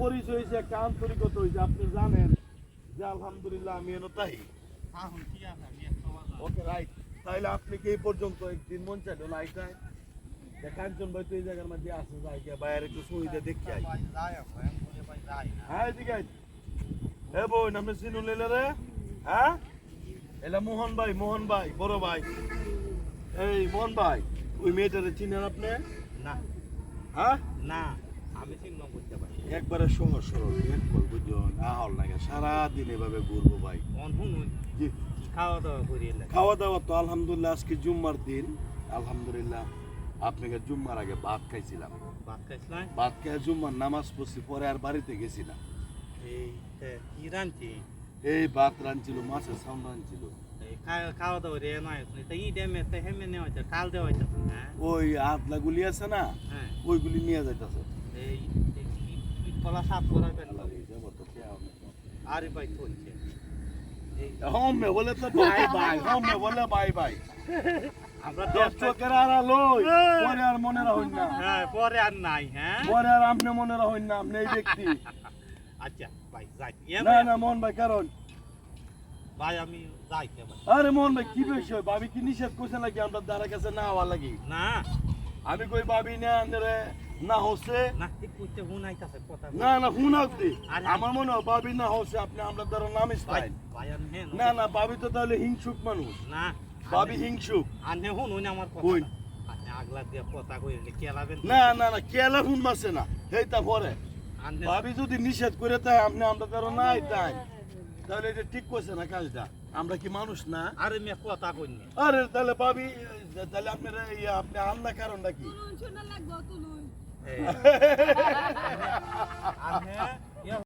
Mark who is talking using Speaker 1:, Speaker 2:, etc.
Speaker 1: পরিচয় হয়েছে একটা আন্তরিকতা হয়েছে। আপনি জানেন যে আলহামদুলিল্লাহ আমি এনো তাই। ওকে রাইট তাইলে আপনি কি পর্যন্ত একদিন মন চাইলো এইটাই কাঞ্চন ভাই তো এই জায়গার মধ্যে আসে যাই গিয়া বাইরে একটু সুবিধা দেখি আই। হ্যাঁ এদিকে আই। এ বোন আপনি চিনুন লেলে রে। হ্যাঁ? এলা মোহন ভাই মোহন ভাই বড় ভাই। এই মোহন ভাই ওই মেয়েটারে চিনেন আপনি?
Speaker 2: না।
Speaker 1: হ্যাঁ?
Speaker 2: না।
Speaker 1: একবারে সহজ সরল এক কল বুঝুন আহল লাগে। সারাদিন এভাবে ঘুরবো ভাই। জি।
Speaker 2: খাওয়া দাওয়া করি
Speaker 1: খাওয়া দাওয়া তো আলহামদুলিল্লাহ আজকে জুম্মার দিন। আলহামদুলিল্লাহ আপনাকে জুম্মার আগে ভাত খাইছিলাম।
Speaker 2: ভাত খাইছিলাম?
Speaker 1: ভাত খেয়ে জুম্মার নামাজ পড়ছি পরে আর বাড়িতে গেছিলাম
Speaker 2: এই কি রাঁধছি?
Speaker 1: এই ভাত রাঁধছিল মাছের সাউন্ড রাঁধছিল। ওই আদলা গুলি আছে না
Speaker 2: হ্যাঁ।
Speaker 1: ওইগুলি নিয়ে যাইতেছে।
Speaker 2: এই এই কি- কি কলা সাফ করাবেন আরে ভাই চলছে। এই
Speaker 1: বলে তো বাই বাই হমে বলে বাই বাই।
Speaker 2: আমরা
Speaker 1: দশ চোখের আর লই পরে আর মনে রাখুন না।
Speaker 2: হ্যাঁ পরে আর নাই হ্যাঁ?
Speaker 1: পরে আর আপনি মনে রাখুন না আপনি এই ব্যক্তি।
Speaker 2: আচ্ছা ভাই যাই।
Speaker 1: না না মোহন ভাই কারণ?
Speaker 2: ভাই আমি যাই
Speaker 1: আরে মোহন ভাই কি বিষয়? ভাবি কি নিষেধ করছে নাকি? আমরা দ্বারা কাছে না হওয়ার লাগি।
Speaker 2: না।
Speaker 1: আমি কই ভাবি না আন্দরে? না হচ্ছে?
Speaker 2: না
Speaker 1: না না হুনাক দি
Speaker 2: আরে,
Speaker 1: আমার মনে হয় ভাবি না হচ্ছে আপনি আমরা দ্বারা নাম না না ভাবি তো তাহলে হিংসুক মানুষ।
Speaker 2: না
Speaker 1: ভাবি হিংসুক।
Speaker 2: আনে হুন আমার কথা আগলা দিয়ে কথা কইলে কেলাবেন
Speaker 1: না না না কেলা হুন মাসে না হেইতা পরে। ভাবি যদি নিষেধ করে তাই আপনি আমরা দ্বারা নাই তাই। তাহলে এটা ঠিক করছে না কাজটা? আমরা কি মানুষ না?
Speaker 2: আরে মে কথা কইনি
Speaker 1: আরে তাহলে ভাবি তাহলে আপনার আপনি আল্লাহ কারণটা কি?
Speaker 2: Hey.